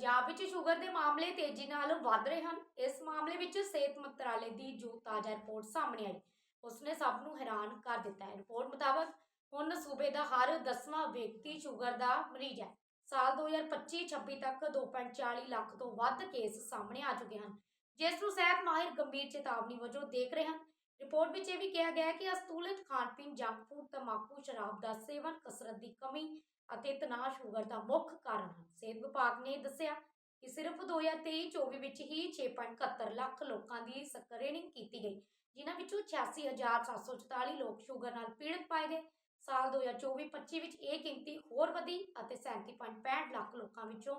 ਪੰਜਾਬ ਵਿੱਚ ਸ਼ੂਗਰ ਦੇ ਮਾਮਲੇ ਤੇਜ਼ੀ ਨਾਲ ਵੱਧ ਰਹੇ ਹਨ। ਇਸ ਮਾਮਲੇ ਵਿੱਚ ਸਿਹਤ ਮੰਤਰਾਲੇ ਦੀ ਜੋ ਤਾਜ਼ਾ ਰਿਪੋਰਟ ਸਾਹਮਣੇ ਆਈ, ਉਸਨੇ ਸਭ ਨੂੰ ਹੈਰਾਨ ਕਰ ਦਿੱਤਾ ਹੈ। ਰਿਪੋਰਟ ਮੁਤਾਬਕ, ਹੁਣ ਸੂਬੇ ਦਾ ਹਰ 10ਵਾਂ ਵਿਅਕਤੀ ਸ਼ੂਗਰ ਦਾ ਮਰੀਜ਼ ਹੈ। ਸਾਲ 2025-26 ਤੱਕ 2.40 ਲੱਖ ਤੋਂ ਵੱਧ ਕੇਸ ਸਾਹਮਣੇ ਆ ਚੁੱਕੇ ਹਨ, ਜਿਸ ਨੂੰ ਸਿਹਤ ਮਾਹਿਰ ਗੰਭੀਰ ਚੇਤਾਵਨੀ ਵਜੋਂ ਦੇਖ ਰਹੇ ਹਨ। ਰਿਪੋਰਟ ਵਿੱਚ ਇਹ ਵੀ ਕਿਹਾ ਗਿਆ ਹੈ ਕਿ ਅਸਤੂਲਿਤ ਖਾਣ ਪੀਣ ਜੰਕ ਫੂਡ ਤੰਬਾਕੂ, ਸ਼ਰਾਬ ਦਾ ਸੇਵਨ ਕਸਰਤ ਦੀ ਕਮੀ ਅਤੇ ਤਣਾਅ ਸ਼ੂਗਰ ਦਾ ਮੁੱਖ ਕਾਰਨ ਹਨ। ਸਿਹਤ ਵਿਭਾਗ ਨੇ ਦੱਸਿਆ ਕਿ ਸਿਰਫ 2023-24 ਵਿੱਚ ਹੀ 6.71 ਲੱਖ ਲੋਕਾਂ ਦੀ ਸਕਰੀਨਿੰਗ ਕੀਤੀ ਗਈ, ਜਿਨ੍ਹਾਂ ਵਿੱਚੋਂ 86744 ਲੋਕ ਸ਼ੂਗਰ ਨਾਲ ਪੀੜਤ ਪਾਏ ਗਏ। ਸਾਲ 2024-25 ਵਿੱਚ ਇਹ ਗਿਣਤੀ ਹੋਰ ਵਧੀ ਅਤੇ 37.65 ਲੱਖ ਲੋਕਾਂ ਵਿੱਚੋਂ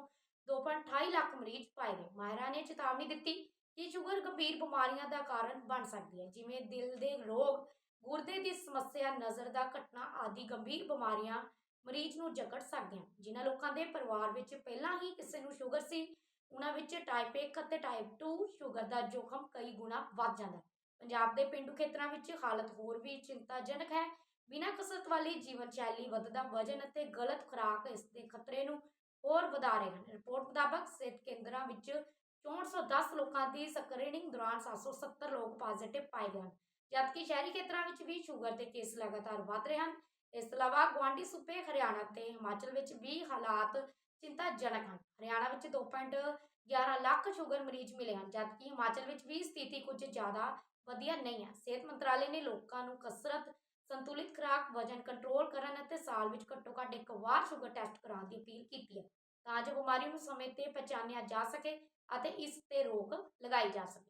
2.28 ਲੱਖ ਮਰੀਜ਼ ਪਾਏ ਗਏ। ਮਾਹਿਰਾਂ ਨੇ ਚੇਤਾਵਨੀ ਦਿੱਤੀ ਕਿ ਸ਼ੂਗਰ ਗੰਭੀਰ ਬਿਮਾਰੀਆਂ ਦਾ ਕਾਰਨ ਬਣ ਸਕਦੀ ਹੈ, ਜਿਵੇਂ ਦਿਲ ਦੇ ਰੋਗ, ਗੁਰਦੇ ਦੀ ਸਮੱਸਿਆ, ਨਜ਼ਰ ਦਾ ਘਟਨਾ ਆਦਿ ਗੰਭੀਰ ਬਿਮਾਰੀਆਂ ਮਰੀਜ਼ ਨੂੰ ਜਕੜ ਸਕਦੀਆਂ ਜਿਨ੍ਹਾਂ ਲੋਕਾਂ ਦੇ ਪਰਿਵਾਰ ਵਿੱਚ ਪਹਿਲਾਂ ਹੀ ਕਿਸੇ ਨੂੰ ਸ਼ੂਗਰ ਸੀ, ਉਹਨਾਂ ਵਿੱਚ ਟਾਈਪ 1 ਅਤੇ ਟਾਈਪ 2 ਸ਼ੂਗਰ ਦਾ ਜੋਖਮ ਕਈ ਗੁਣਾ ਵੱਧ ਜਾਂਦਾ ਹੈ। ਪੰਜਾਬ ਦੇ ਪਿੰਡੂ ਖੇਤਰਾਂ ਵਿੱਚ ਹਾਲਤ ਹੋਰ ਵੀ ਚਿੰਤਾਜਨਕ ਹੈ। ਬਿਨਾਂ ਕਸਰਤ ਵਾਲੀ ਜੀਵਨ ਸ਼ੈਲੀ ਵੱਧਦਾ ਵਜਨ ਅਤੇ ਗਲਤ ਖੁਰਾਕ ਇਸ ਦੇ ਖਤਰੇ ਨੂੰ ਹੋਰ ਵਧਾ ਰਹੇ ਹਨ। ਰਿਪੋਰਟ ਮੁਤਾਬਕ ਸਿਹਤ ਕੇਂਦਰਾਂ ਵਿੱਚ 6410 ਲੋਕਾਂ ਦੀ ਸਕਰੀਨਿੰਗ ਦੌਰਾਨ 770 ਲੋਕ ਪੋਜ਼ਿਟਿਵ ਪਾਏ ਗਏ ਹਨ। ਜਦਕਿ ਸ਼ਹਿਰੀ ਖੇਤਰਾਂ ਵਿੱਚ ਵੀ ਸ਼ੂਗਰ ਦੇ ਕੇਸ ਲਗਾਤਾਰ ਵਧ ਰਹੇ ਹਨ, ਇਸ ਤੋਂ ਇਲਾਵਾ ਗੁਆਂਢੀ ਸੂਬੇ ਹਰਿਆਣਾ ਤੇ ਹਿਮਾਚਲ ਵਿੱਚ ਵੀ ਹਾਲਾਤ ਚਿੰਤਾਜਨਕ ਹਨ। ਹਰਿਆਣਾ ਵਿੱਚ 2.11 ਲੱਖ ਸ਼ੂਗਰ ਮਰੀਜ਼ ਮਿਲੇ ਹਨ, ਜਦਕਿ ਹਿਮਾਚਲ ਵਿੱਚ ਵੀ ਸਥਿਤੀ ਕੁਝ ਜ਼ਿਆਦਾ ਵਧੀਆ ਨਹੀਂ ਹੈ। ਸਿਹਤ ਮੰਤਰਾਲੇ ਨੇ ਲੋਕਾਂ ਨੂੰ ਕਸਰਤ, ਸੰਤੁਲਿਤ ਖੁਰਾਕ, ਵਜਨ ਕੰਟਰੋਲ ਕਰਨ ਅਤੇ ਸਾਲ ਵਿੱਚ ਘੱਟੋ ਘੱਟ ਇੱਕ ਵਾਰ ਸ਼ੂਗਰ ਟੈਸਟ ਕਰਾਉਣ ਦੀ ਅਪੀਲ ਕੀਤੀ ਹੈ। ਤਾਂ ਜੋ ਬਿਮਾਰੀ ਨੂੰ ਸਮੇਂ ਤੇ ਪਛਾਣਿਆ ਜਾ ਸਕੇ ਅਤੇ ਇਸ ਤੇ ਰੋਕ ਲਗਾਈ ਜਾ ਸਕੇ।